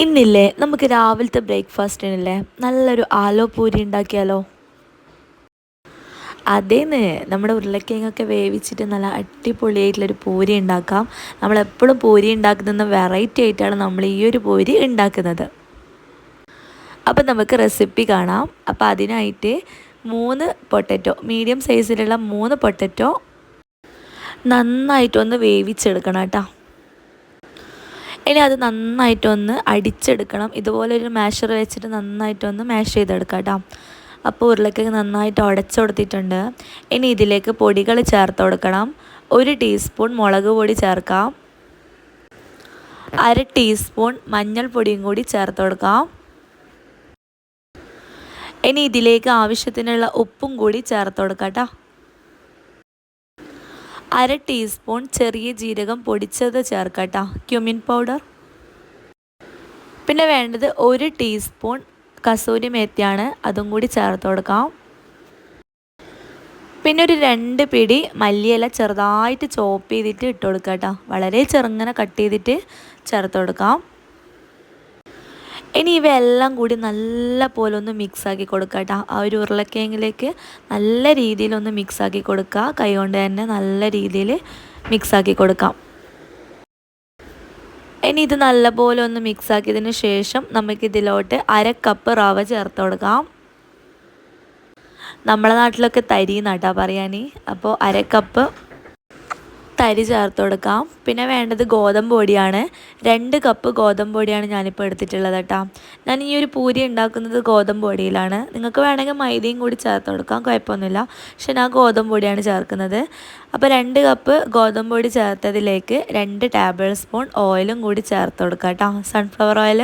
ഇന്നില്ലേ? നമുക്ക് രാവിലത്തെ ബ്രേക്ക്ഫാസ്റ്റിനില്ലേ നല്ലൊരു ആലോ പൂരി ഉണ്ടാക്കിയാലോ? അതേന്ന്. നമ്മുടെ ഉരുളക്കിഴങ്ങൊക്കെ വേവിച്ചിട്ട് നല്ല അടിപൊളിയായിട്ടുള്ളൊരു പൂരി ഉണ്ടാക്കാം. നമ്മളെപ്പോഴും പൂരി ഉണ്ടാക്കുന്ന വെറൈറ്റി ആയിട്ടാണ് നമ്മൾ ഈ ഒരു പൂരി ഉണ്ടാക്കുന്നത്. അപ്പം നമുക്ക് റെസിപ്പി കാണാം. അപ്പോൾ അതിനായിട്ട് മൂന്ന് പൊട്ടറ്റോ മീഡിയം സൈസിലുള്ള മൂന്ന് പൊട്ടറ്റോ നന്നായിട്ടൊന്ന് വേവിച്ചെടുക്കണം കേട്ടോ. ഇനി അത് നന്നായിട്ടൊന്ന് അടിച്ചെടുക്കണം. ഇതുപോലെ ഒരു മാഷർ വെച്ചിട്ട് നന്നായിട്ടൊന്ന് മാഷ് ചെയ്തെടുക്കാം കേട്ടോ അപ്പോൾ ഉരുളക്കിഴങ്ങ് നന്നായിട്ട് ഉടച്ചു കൊടുത്തിട്ടുണ്ട്. ഇനി ഇതിലേക്ക് പൊടികൾ ചേർത്ത് കൊടുക്കണം. ഒരു ടീസ്പൂൺ മുളക് പൊടി ചേർക്കാം. അര ടീസ്പൂൺ മഞ്ഞൾപ്പൊടിയും കൂടി ചേർത്ത് കൊടുക്കാം. ഇനി ഇതിലേക്ക് ആവശ്യത്തിനുള്ള ഉപ്പും കൂടി ചേർത്ത് കൊടുക്കാം കേട്ടോ അര ടീസ്പൂൺ ചെറിയ ജീരകം പൊടിച്ചത് ചേർക്കട്ടോ. Cumin powder. പിന്നെ വേണ്ടത് ഒരു ടീസ്പൂൺ കസൂരി മേത്തിയാണ് അതും കൂടി ചേർത്ത് കൊടുക്കാം. പിന്നെ ഒരു രണ്ട് പിടി മല്ലിയില ചെറുതായിട്ട് ചോപ്പ് ചെയ്തിട്ട് ഇട്ട് കൊടുക്കാം കേട്ടോ വളരെ ചെറുങ്ങനെ കട്ട് ചെയ്തിട്ട് ചേർത്ത് കൊടുക്കാം. ഇനി ഇവയെല്ലാം കൂടി നല്ല പോലെ ഒന്ന് മിക്സാക്കി കൊടുക്കുക കേട്ടോ. ആ ഒരു ഉരുളക്കിഴങ്ങിലേക്ക് നല്ല രീതിയിലൊന്ന് മിക്സാക്കി കൊടുക്കുക. കൈ കൊണ്ട് തന്നെ നല്ല രീതിയിൽ മിക്സാക്കി കൊടുക്കാം. ഇനി ഇത് നല്ലപോലെ ഒന്ന് മിക്സാക്കിയതിന് ശേഷം നമുക്കിതിലോട്ട് അര കപ്പ് റവ ചേർത്ത് കൊടുക്കാം. നമ്മളെ നാട്ടിലൊക്കെ തരി നട്ടാ പറയാനേ. അപ്പോൾ അര കപ്പ് തരി ചേർത്ത് കൊടുക്കാം. പിന്നെ വേണ്ടത് ഗോതമ്പ് പൊടിയാണ്. രണ്ട് കപ്പ് ഗോതമ്പ് പൊടിയാണ് ഞാനിപ്പോൾ എടുത്തിട്ടുള്ളത് കേട്ടോ ഞാൻ ഈ ഒരു പൂരി ഉണ്ടാക്കുന്നത് ഗോതമ്പ് പൊടിയിലാണ്. നിങ്ങൾക്ക് വേണമെങ്കിൽ മൈദയും കൂടി ചേർത്ത് കൊടുക്കാം. കുഴപ്പമൊന്നുമില്ല. പക്ഷെ ഞാൻ ഗോതമ്പ് പൊടിയാണ് ചേർക്കുന്നത്. അപ്പോൾ രണ്ട് കപ്പ് ഗോതമ്പ് പൊടി ചേർത്തതിലേക്ക് രണ്ട് ടേബിൾ സ്പൂൺ ഓയിലും കൂടി ചേർത്ത് കൊടുക്കാം കേട്ടോ സൺഫ്ലവർ ഓയിൽ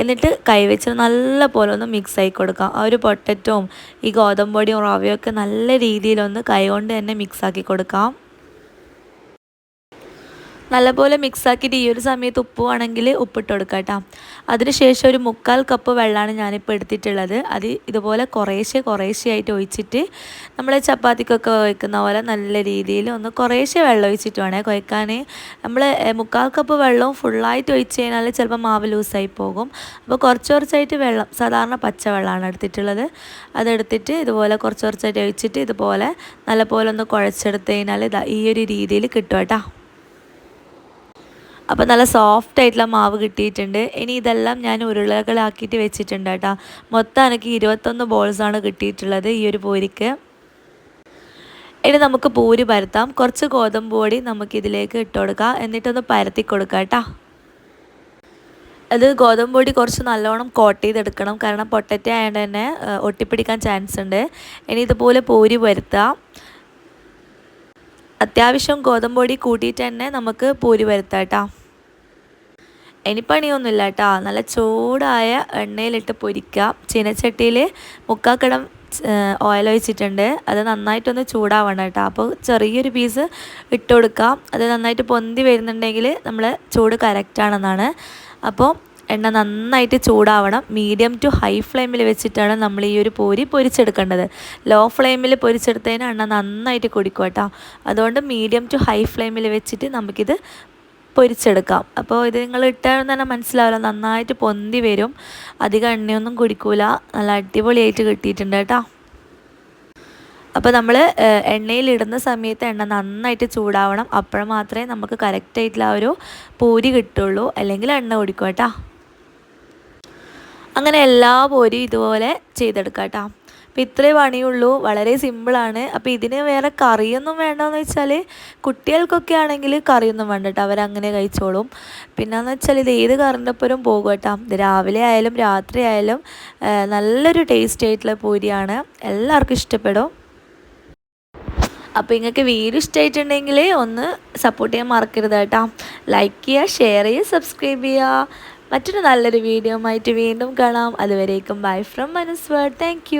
എന്നിട്ട് കൈവച്ച് നല്ല പോലെ ഒന്ന് മിക്സ് ആയി കൊടുക്കാം. ആ ഒരു പൊട്ടറ്റവും ഈ ഗോതമ്പ് പൊടിയും റവയും ഒക്കെ നല്ല രീതിയിലൊന്ന് കൈ കൊണ്ട് തന്നെ മിക്സ് ആക്കി കൊടുക്കാം. നല്ലപോലെ മിക്സാക്കിയിട്ട് ഈ ഒരു സമയത്ത് ഉപ്പ് വേണമെങ്കിൽ ഉപ്പിട്ട് കൊടുക്കുക കേട്ടോ. അതിനുശേഷം ഒരു മുക്കാൽ കപ്പ് വെള്ളമാണ് ഞാനിപ്പോൾ എടുത്തിട്ടുള്ളത്. അത് ഇതുപോലെ കുറേശ്ശെ കുറേശ്ശെ ആയിട്ട് ഒഴിച്ചിട്ട് നമ്മൾ ചപ്പാത്തിക്കൊക്കെ വയ്ക്കുന്ന പോലെ നല്ല രീതിയിൽ ഒന്ന് കുറേശ്ശെ വെള്ളം ഒഴിച്ചിട്ട് വേണേ കുഴക്കാൻ. നമ്മൾ മുക്കാൽ കപ്പ് വെള്ളവും ഫുള്ളായിട്ട് ഒഴിച്ച് കഴിഞ്ഞാൽ ചിലപ്പോൾ മാവ് ലൂസായി പോകും. അപ്പോൾ കുറച്ച് കുറച്ചായിട്ട് വെള്ളം സാധാരണ പച്ച വെള്ളമാണ് എടുത്തിട്ടുള്ളത്. അതെടുത്തിട്ട് ഇതുപോലെ കുറച്ച് കുറച്ചായിട്ട് ഒഴിച്ചിട്ട് ഇതുപോലെ നല്ലപോലെ ഒന്ന് കുഴച്ചെടുത്ത് കഴിഞ്ഞാൽ ഈ ഒരു രീതിയിൽ കിട്ടും കേട്ടോ. അപ്പോൾ നല്ല സോഫ്റ്റ് ആയിട്ടുള്ള മാവ് കിട്ടിയിട്ടുണ്ട്. ഇനി ഇതെല്ലാം ഞാൻ ഉരുളകളാക്കിയിട്ട് വെച്ചിട്ടുണ്ട് കേട്ടോ. മൊത്തം എനിക്ക് ഇരുപത്തൊന്ന് ബോൾസാണ് കിട്ടിയിട്ടുള്ളത് ഈ ഒരു പൂരിക്ക്. ഇനി നമുക്ക് പൂരി പരത്താം. കുറച്ച് ഗോതമ്പ് പൊടി നമുക്കിതിലേക്ക് ഇട്ട് കൊടുക്കാം. എന്നിട്ടൊന്ന് പരത്തി കൊടുക്കാം കേട്ടോ. അത് ഗോതമ്പ് പൊടി കുറച്ച് നല്ലോണം കോട്ട് ചെയ്തെടുക്കണം. കാരണം പൊട്ടറ്റ ആയതുകൊണ്ട് തന്നെ ഒട്ടിപ്പിടിക്കാൻ ചാൻസ് ഉണ്ട്. ഇനി ഇതുപോലെ പൂരി പരത്താം. അത്യാവശ്യം ഗോതമ്പ് പൊടി കൂട്ടിയിട്ട് തന്നെ നമുക്ക് പൂരി പരത്താം കേട്ടോ. ഇനി പണിയൊന്നുമില്ല കേട്ടോ നല്ല ചൂടായ എണ്ണയിലിട്ട് പൊരിക്കുക. ചീനച്ചട്ടിയിൽ മുക്കാക്കിടം ഓയിൽ ഒഴിച്ചിട്ടുണ്ട്. അത് നന്നായിട്ടൊന്ന് ചൂടാവണം കേട്ടോ അപ്പോൾ ചെറിയൊരു പീസ് ഇട്ട് കൊടുക്കാം. അത് നന്നായിട്ട് പൊന്തി വരുന്നുണ്ടെങ്കിൽ നമ്മൾ ചൂട് കറക്റ്റാണെന്നാണ് അപ്പോൾ എണ്ണ നന്നായിട്ട് ചൂടാവണം. മീഡിയം ടു ഹൈ ഫ്ലെയിമിൽ വെച്ചിട്ടാണ് നമ്മൾ ഈ ഒരു പൂരി പൊരിച്ചെടുക്കേണ്ടത്. ലോ ഫ്ലെയിമിൽ പൊരിച്ചെടുത്തതിന് എണ്ണ നന്നായിട്ട് കുടിക്കും കേട്ടോ അതുകൊണ്ട് മീഡിയം ടു ഹൈ ഫ്ലെയിമിൽ വെച്ചിട്ട് നമുക്കിത് പൊരിച്ചെടുക്കാം. അപ്പോൾ ഇത് നിങ്ങൾ ഇട്ടാലും തന്നെ മനസ്സിലാവില്ല. നന്നായിട്ട് പൊന്തി വരും. അധികം എണ്ണയൊന്നും കുടിക്കൂല. നല്ല അടിപൊളിയായിട്ട് കിട്ടിയിട്ടുണ്ട് കേട്ടോ. അപ്പോൾ നമ്മൾ എണ്ണയിലിടുന്ന സമയത്ത് എണ്ണ നന്നായിട്ട് ചൂടാവണം. അപ്പോൾ മാത്രമേ നമുക്ക് കറക്റ്റായിട്ടുള്ള ഒരു പൂരി കിട്ടുള്ളൂ. അല്ലെങ്കിൽ എണ്ണ കുടിക്കും കേട്ടോ. അങ്ങനെ എല്ലാ പൂരിയും ഇതുപോലെ ചെയ്തെടുക്കാം കേട്ടോ. അപ്പോൾ ഇത്രേ പണിയുള്ളൂ. വളരെ സിമ്പിളാണ് അപ്പോൾ ഇതിന് വേറെ കറിയൊന്നും വേണ്ടെന്ന് വെച്ചാൽ കുട്ടികൾക്കൊക്കെ ആണെങ്കിൽ കറിയൊന്നും വേണ്ട കേട്ടോ. അവരങ്ങനെ കഴിച്ചോളും. പിന്നെയെന്ന് വെച്ചാൽ ഇത് ഏത് കറിന്റെ ഒപ്പം പോകും കേട്ടോ. രാവിലെ ആയാലും രാത്രി ആയാലും നല്ലൊരു ടേസ്റ്റ് ആയിട്ടുള്ള പൂരിയാണ്. എല്ലാവർക്കും ഇഷ്ടപ്പെടും. അപ്പോൾ നിങ്ങൾക്ക് വീഡിയോ ഇഷ്ടമായിട്ടുണ്ടെങ്കിൽ ഒന്ന് സപ്പോർട്ട് ചെയ്യാൻ മറക്കരുത് കേട്ടോ. ലൈക്ക് ചെയ്യുക ഷെയർ ചെയ്യുക സബ്സ്ക്രൈബ് ചെയ്യുക. മറ്റൊരു നല്ലൊരു വീഡിയോ ആയിട്ട് വീണ്ടും കാണാം. അതുവരേക്കും ബൈ ഫ്രം മനസ് മനസ്വേർഡ് താങ്ക്